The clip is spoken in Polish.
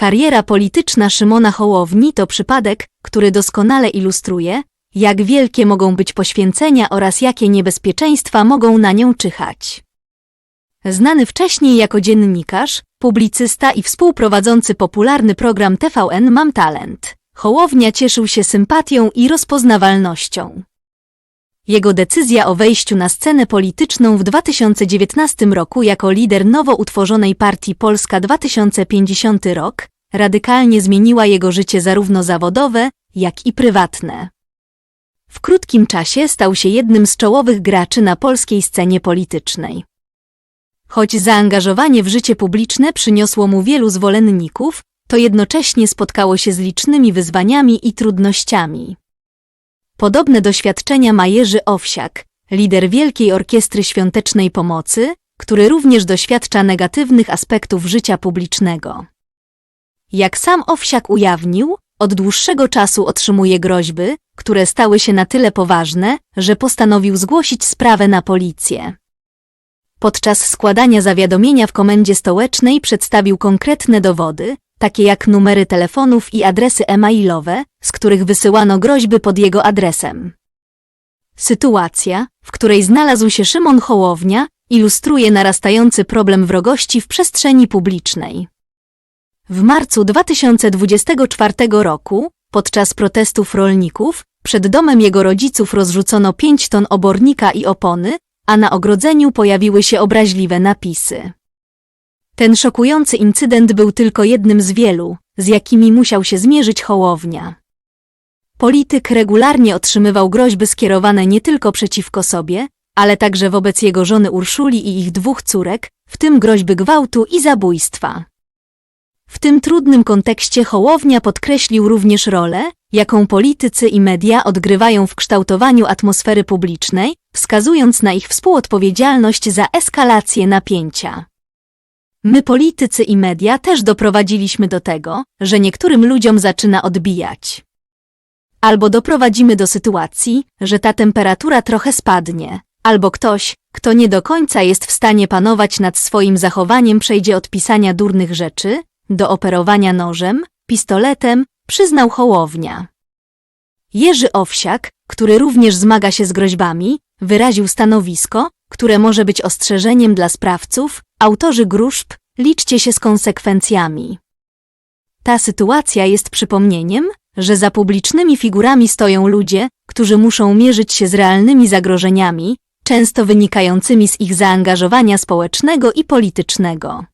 Kariera polityczna Szymona Hołowni to przypadek, który doskonale ilustruje, jak wielkie mogą być poświęcenia oraz jakie niebezpieczeństwa mogą na nią czyhać. Znany wcześniej jako dziennikarz, publicysta i współprowadzący popularny program TVN Mam Talent, Hołownia cieszył się sympatią i rozpoznawalnością. Jego decyzja o wejściu na scenę polityczną w 2019 roku jako lider nowo utworzonej partii Polska 2050 rok radykalnie zmieniła jego życie zarówno zawodowe, jak i prywatne. W krótkim czasie stał się jednym z czołowych graczy na polskiej scenie politycznej. Choć zaangażowanie w życie publiczne przyniosło mu wielu zwolenników, to jednocześnie spotkało się z licznymi wyzwaniami i trudnościami. Podobne doświadczenia ma Jerzy Owsiak, lider Wielkiej Orkiestry Świątecznej Pomocy, który również doświadcza negatywnych aspektów życia publicznego. Jak sam Owsiak ujawnił, od dłuższego czasu otrzymuje groźby, które stały się na tyle poważne, że postanowił zgłosić sprawę na policję. Podczas składania zawiadomienia w komendzie stołecznej przedstawił konkretne dowody, takie jak numery telefonów i adresy e-mailowe, z których wysyłano groźby pod jego adresem. Sytuacja, w której znalazł się Szymon Hołownia, ilustruje narastający problem wrogości w przestrzeni publicznej. W marcu 2024 roku, podczas protestów rolników, przed domem jego rodziców rozrzucono 5 ton obornika i opony, a na ogrodzeniu pojawiły się obraźliwe napisy. Ten szokujący incydent był tylko jednym z wielu, z jakimi musiał się zmierzyć Hołownia. Polityk regularnie otrzymywał groźby skierowane nie tylko przeciwko sobie, ale także wobec jego żony Urszuli i ich dwóch córek, w tym groźby gwałtu i zabójstwa. W tym trudnym kontekście Hołownia podkreślił również rolę, jaką politycy i media odgrywają w kształtowaniu atmosfery publicznej, wskazując na ich współodpowiedzialność za eskalację napięcia. My politycy i media też doprowadziliśmy do tego, że niektórym ludziom zaczyna odbijać. Albo doprowadzimy do sytuacji, że ta temperatura trochę spadnie, albo ktoś, kto nie do końca jest w stanie panować nad swoim zachowaniem przejdzie od pisania durnych rzeczy, do operowania nożem, pistoletem, przyznał Hołownia. Jerzy Owsiak, który również zmaga się z groźbami, wyraził stanowisko, które może być ostrzeżeniem dla sprawców, autorzy gruźb, liczcie się z konsekwencjami. Ta sytuacja jest przypomnieniem, że za publicznymi figurami stoją ludzie, którzy muszą mierzyć się z realnymi zagrożeniami, często wynikającymi z ich zaangażowania społecznego i politycznego.